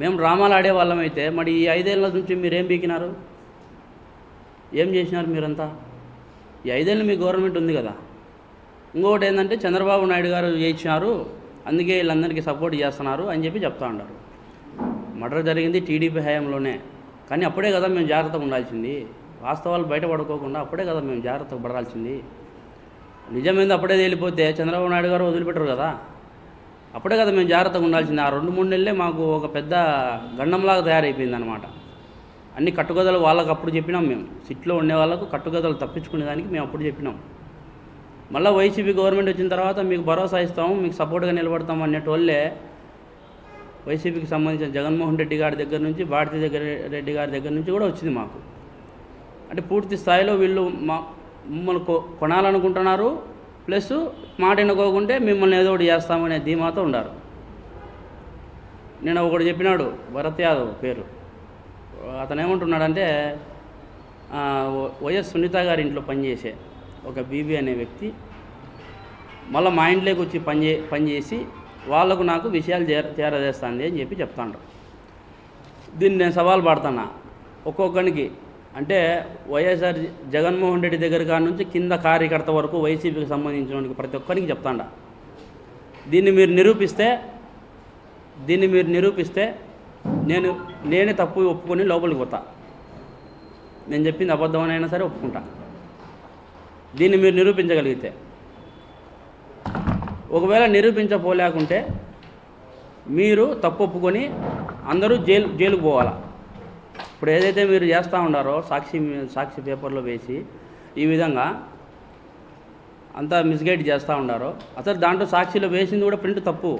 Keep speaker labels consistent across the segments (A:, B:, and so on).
A: మేము డ్రామాలు ఆడేవాళ్ళం అయితే మరి ఈ ఐదేళ్ళ నుంచి మీరు ఏం బీకినారు? ఏం చేసినారు మీరంతా? ఈ ఐదేళ్ళు మీ గవర్నమెంట్ ఉంది కదా. ఇంకొకటి ఏంటంటే చంద్రబాబు నాయుడు గారు చేయించినారు అందుకే వీళ్ళందరికీ సపోర్ట్ చేస్తున్నారు అని చెప్పి చెప్తా ఉంటారు మర్డర్ జరిగింది టీడీపీ హయాంలోనే. కానీ అప్పుడే కదా మేము జాగ్రత్తగా ఉండాల్సింది. వాస్తవాలు బయటపడుకోకుండా అప్పుడే కదా మేము జాగ్రత్తగా పడాల్సింది. నిజమైంది అప్పుడే తేలిపోతే చంద్రబాబు నాయుడు గారు వదిలిపెట్టరు కదా. అప్పుడే కదా మేము జాగ్రత్తగా ఉండాల్సింది. ఆ రెండు మూడు నెలలే మాకు ఒక పెద్ద గండంలాగా తయారైపోయింది అనమాట అన్ని కట్టుగదలు వాళ్ళకి అప్పుడు చెప్పినాం మేము. సిట్లో ఉండే వాళ్ళకు కట్టుగదలు తప్పించుకునే దానికి మేము అప్పుడు చెప్పినాం. మళ్ళీ వైసీపీ గవర్నమెంట్ వచ్చిన తర్వాత మీకు భరోసా ఇస్తాము మీకు సపోర్ట్గా నిలబడతాం అనేటోళ్ళే వైసీపీకి సంబంధించిన జగన్మోహన్ రెడ్డి గారి దగ్గర నుంచి భారతీయ దగ్గర రెడ్డి గారి దగ్గర నుంచి కూడా వచ్చింది మాకు. అంటే పూర్తి స్థాయిలో వీళ్ళు మా మమ్మల్ని కొ కొనాలనుకుంటున్నారు ప్లస్ మాట ఎన్నుకోకుంటే మిమ్మల్ని ఏదో ఒకటి చేస్తామనే ధీమాతో ఉండారు. నేను ఒకడు చెప్పినాడు భరత్ యాదవ్ పేరు. అతను ఏమంటున్నాడంటే వైఎస్ సునీత గారి ఇంట్లో పనిచేసే ఒక బీబీ అనే వ్యక్తి మళ్ళీ మా ఇంట్లోకి వచ్చి పనిచే పనిచేసి వాళ్ళకు నాకు విషయాలు చేర చేరదేస్తుంది అని చెప్పి చెప్తాండ్రు. దీన్ని నేను సవాల్ పడుతున్నా ఒక్కొక్కరికి అంటే వైఎస్ఆర్ జగన్మోహన్ రెడ్డి దగ్గర కాడ నుంచి కింద కార్యకర్త వరకు వైసీపీకి సంబంధించిన ప్రతి ఒక్కరికి చెప్తాండ. దీన్ని మీరు నిరూపిస్తే దీన్ని మీరు నిరూపిస్తే నేను నేనే తప్పు ఒప్పుకొని లోపలికి పోతా. నేను చెప్పింది అబద్ధమనైనా సరే ఒప్పుకుంటా. దీన్ని మీరు నిరూపించగలిగితే. ఒకవేళ నిరూపించపోలేకుంటే మీరు తప్పు ఒప్పుకొని అందరూ జైలు జైలుకు పోవాలా? ఇప్పుడు ఏదైతే మీరు చేస్తూ ఉండారో సాక్షి మీ- సాక్షి పేపర్లో వేసి ఈ విధంగా అంతా మిస్గైడ్ చేస్తూ ఉండారో అసలు దాంట్లో సాక్షిలో వేసింది కూడా ప్రింట్ తప్పు.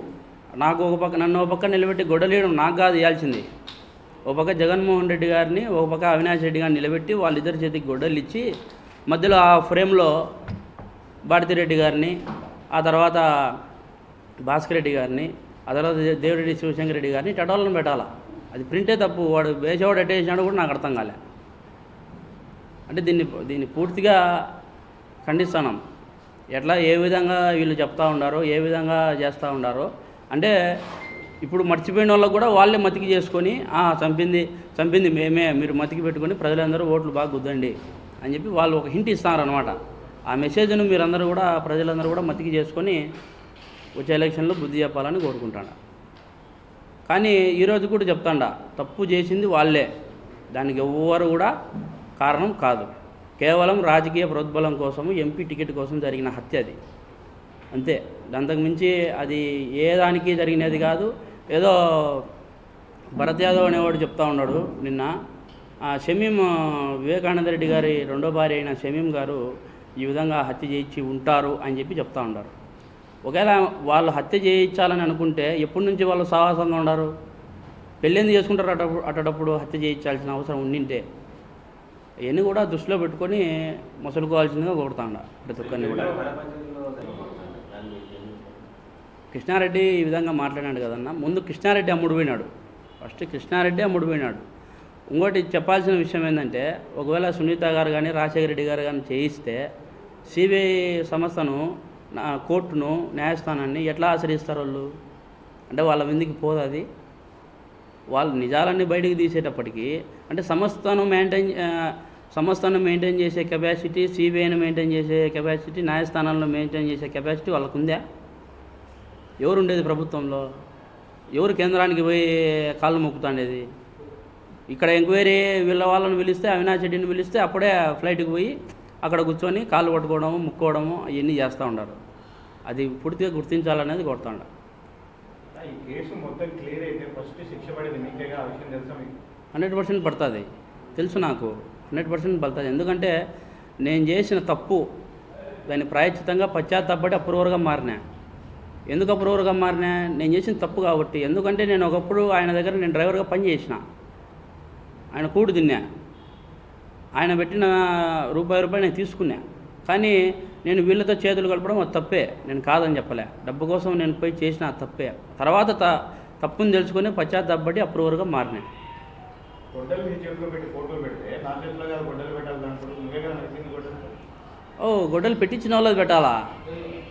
A: నాకు ఒక పక్క నన్ను ఒక పక్క నిలబెట్టి గొడవలేయడం నాకు కాదు ఇవ్వాల్సింది ఒక పక్క జగన్మోహన్ రెడ్డి గారిని ఒక పక్క అవినాష్ రెడ్డి గారిని నిలబెట్టి వాళ్ళిద్దరి చేతికి గొడ్డలు ఇచ్చి మధ్యలో ఆ ఫ్రేమ్లో భారతిరెడ్డి గారిని ఆ తర్వాత భాస్కర్ రెడ్డి గారిని ఆ తర్వాత దేవిరెడ్డి శివశంకర్ రెడ్డి గారిని టటోలను పెట్టాలా? అది ప్రింటే తప్పు. వాడు వేసేవాడు ఎట్టేసినాడు కూడా నాకు అర్థం కాలే. అంటే దీన్ని దీన్ని పూర్తిగా ఖండిస్తున్నాం. ఎట్లా ఏ విధంగా వీళ్ళు చెప్తా ఉండారో ఏ విధంగా చేస్తూ ఉండారో. అంటే ఇప్పుడు మర్చిపోయిన వాళ్ళకు కూడా వాళ్ళే మతికి చేసుకొని చంపింది చంపింది మేమే మీరు మతికి పెట్టుకొని ప్రజలందరూ ఓట్లు బాగా గుద్దండి అని చెప్పి వాళ్ళు ఒక హింట్ ఇస్తారనమాట ఆ మెసేజ్ను మీరందరూ కూడా ప్రజలందరూ కూడా మతికి చేసుకొని వచ్చే ఎలక్షన్లో బుద్ధి చెప్పాలని కోరుకుంటాను కానీ ఈరోజు కూడా చెప్తాండ తప్పు చేసింది వాళ్ళే. దానికి ఎవ్వరు కూడా కారణం కాదు. కేవలం రాజకీయ ప్రోద్బలం కోసము ఎంపీ టికెట్ కోసం జరిగిన హత్య అది. అంతే. అంతకు మించి అది ఏ దానికి జరిగినది కాదు. ఏదో భరత్ యాదవ్ అనేవాడు చెప్తా ఉన్నాడు నిన్న. ఆ షమీం వివేకానంద రెడ్డి గారి రెండో భార్య అయిన షమీం గారు ఈ విధంగా హత్య చేయించి ఉంటారు అని చెప్పి చెప్తా ఉన్నారు. ఒకవేళ వాళ్ళు హత్య చేయించాలని అనుకుంటే ఎప్పటి నుంచి వాళ్ళు సాహసంగా ఉన్నారు పెళ్ళింది చేసుకుంటారు అట అటప్పుడు హత్య చేయించాల్సిన అవసరం ఉండింటే? ఇవన్నీ కూడా దృష్టిలో పెట్టుకొని మసులుకోవాల్సిందిగా కోరుతాండ ప్రతి ఒక్కరిని కూడా. కృష్ణారెడ్డి ఈ విధంగా మాట్లాడాడు కదన్న. ముందు కృష్ణారెడ్డి అమ్ముడు పోయినాడు. ఫస్ట్ కృష్ణారెడ్డి అమ్ముడు పోయినాడు. ఇంకోటి చెప్పాల్సిన విషయం ఏంటంటే ఒకవేళ సునీత గారు కానీ రాజశేఖర రెడ్డి గారు కానీ చేయిస్తే సిబిఐ సంస్థను కోర్టును న్యాయస్థానాన్ని ఎట్లా ఆశ్రయిస్తారు వాళ్ళు? అంటే వాళ్ళ విందుకి పోదు అది. వాళ్ళు నిజాలన్నీ బయటికి తీసేటప్పటికీ అంటే సంస్థను మెయింటైన్ సంస్థను మెయింటైన్ చేసే కెపాసిటీ సిబిఐని మెయింటైన్ చేసే కెపాసిటీ న్యాయస్థానాల్లో మెయింటైన్ చేసే కెపాసిటీ వాళ్ళకు ఉందా ఎవరు ఉండేది ప్రభుత్వంలో? ఎవరు కేంద్రానికి పోయి కాళ్ళు మొక్కుతాండేది? ఇక్కడ ఎంక్వైరీ వీళ్ళ వాళ్ళని పిలిస్తే అవినాష్ రెడ్డిని పిలిస్తే అప్పుడే ఫ్లైట్కి పోయి అక్కడ కూర్చొని కాళ్ళు పట్టుకోవడము ముక్కోవడము అవన్నీ చేస్తూ ఉంటారు అది పూర్తిగా గుర్తించాలనేది
B: మీకు?
A: హండ్రెడ్ పర్సెంట్ పడుతుంది. తెలుసు నాకు. హండ్రెడ్ పర్సెంట్ పడుతుంది. ఎందుకంటే నేను చేసిన తప్పు దాన్ని ప్రాయశ్చితంగా పశ్చాత్తాపడి అప్రూవర్గా మారినా. ఎందుకు అప్రూవర్గా మారినా? నేను చేసిన తప్పు కాబట్టి. ఎందుకంటే నేను ఒకప్పుడు ఆయన దగ్గర నేను డ్రైవర్గా పని చేసిన. ఆయన కూడు తిన్నా. ఆయన పెట్టిన రూపాయి రూపాయి నేను తీసుకున్నా. కానీ నేను వీళ్ళతో చేతులు కలపడం అది తప్పే. నేను కాదని చెప్పలే. డబ్బు కోసం నేను పోయి చేసిన తప్పే. తర్వాత త తప్పుని తెలుసుకొని పశ్చాత్తాపడి అప్రూవర్గా మారినా ఓ గొడ్డలు పెట్టించిన వాళ్ళది పెట్టాలా?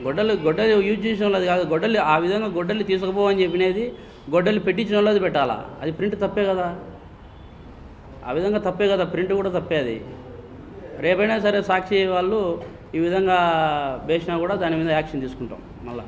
A: గొడ్డలు గొడ్డలు యూజ్ చేసిన వాళ్ళది కాదు. గొడ్డలు ఆ విధంగా గొడ్డలు తీసుకుపోవని చెప్పినది గొడ్డలి పెట్టించిన వాళ్ళది పెట్టాలా? అది ప్రింట్ తప్పే కదా. ఆ విధంగా తప్పే కదా. ప్రింట్ కూడా తప్పే అది. రేపైనా సరే సాక్షి వాళ్ళు ఈ విధంగా వేసినా కూడా దాని మీద యాక్షన్ తీసుకుంటాం మళ్ళీ.